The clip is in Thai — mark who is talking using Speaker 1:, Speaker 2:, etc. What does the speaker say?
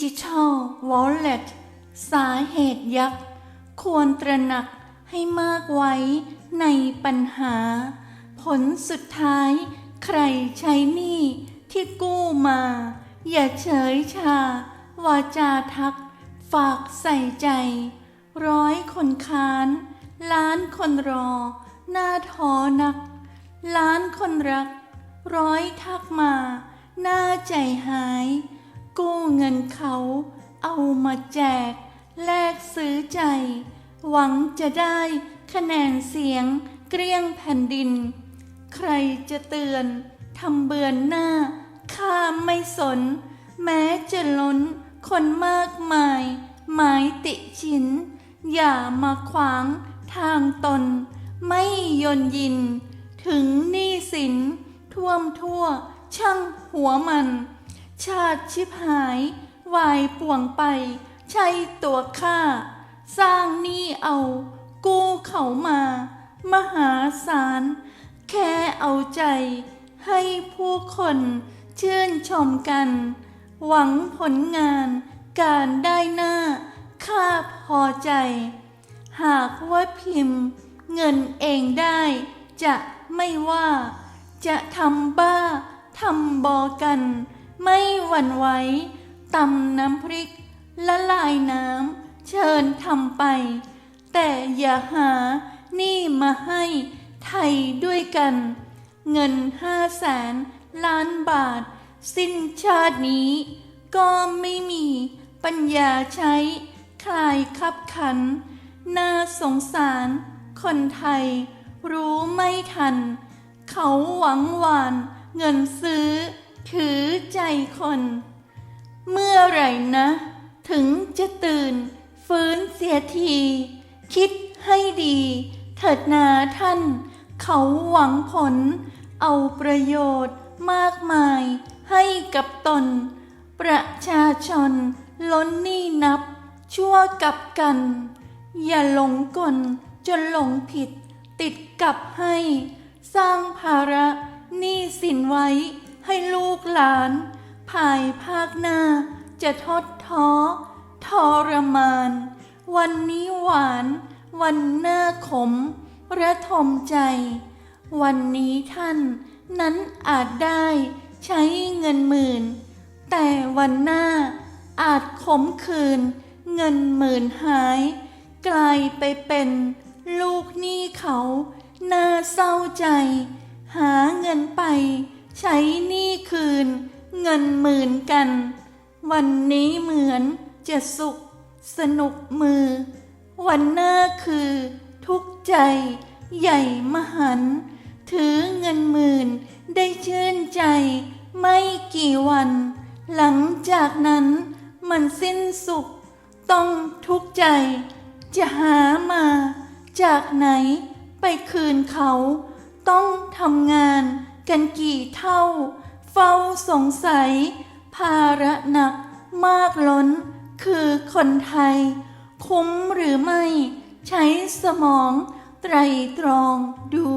Speaker 1: จิทัลวอลเล็ตสาเหตุยักษ์ ควรตระหนักให้มากไว้ในปัญหา ผลสุดท้ายใครใช้หนี้ที่กู้มา อย่าเฉยชาวาจาทัก ฝากใส่ใจ ร้อยคนค้าน ล้านคนรอ หน้าท้อนัก ล้านคนรัก ร้อยทักมา หน้าใจหาย กู้เงินเขาเอามาแจก แลกซื้อใจ หวังจะได้คะแนนเสียงเกลี้ยงแผ่นดิน ใครจะเตือนทำเบือนหน้าข้าไม่สน แม้จะล้นคนมากมาย หมายติชิน อย่ามาขวางทางตน ไม่ยนยิน ถึงหนี้สิน ท่วมทั่วช่างหัวมัน ชาติชิบหาย วายป่วงไป ใช่ตัวข้า สร้างหนี้เอา กู้เขามา มหาศาล แค่เอาใจ ให้ผู้คนชื่นชมกัน หวังผลงานการได้หน้า ข้าพอใจ หากว่าพิมพ์ เงินเองได้ จะไม่ว่า จะทำบ้าทำบอกัน ไม่หวั่นไหวตำน้ำพริก ละลายน้ำ เชิญทำไป แต่อย่าหานี่มาให้ไทยด้วยกัน เงินห้าแสนล้านบาท สิ้นชาตินี้ ก็ไม่มีปัญญาใช้ คลายคับขัน น่าสงสารคนไทย รู้ไม่ทัน เขาหวังหวานเงินซื้อ ถือใจคน เมื่อไหร่นะ ถึงจะตื่น ฟื้นเสียที คิดให้ดี เถิดนาท่าน เขาหวังผล เอาประโยชน์มากมายให้กับตน ประชาชนล้นหนี้นับ ชั่วกับกัน อย่าหลงกลจนหลงผิดติดกับให้ สร้างภาระหนี้สินไว้ กหลาน ภายภาคหน้าจะทดท้อทรมาน วันนี้หวาน วันหน้าขม ระทมใจ วันนี้ท่านนั้นอาจได้ใช้เงินหมื่น แต่วันหน้าอาจขมคืน เงินหมื่นหาย กลายไปเป็นลูกหนี้เขา น่าเศร้าใจ หาเงินไป ใช้หนี้คืน เงินหมื่นกัน วันนี้เหมือนจะสุข สนุกมือ วันหน้าคือ ทุกใจ ใหญ่มหัน ถือเงินหมื่นได้ชื่นใจ ไม่กี่วัน หลังจากนั้นมันสิ้นสุข ต้องทุกข์ใจ จะหามา จากไหนไปคืนเขา ต้องทำงาน กันกี่เท่า เฝ้าสงสัย ภาระหนักมากล้น คือคนไทย คุ้มหรือไม่ ใช้สมองไตรตรองดู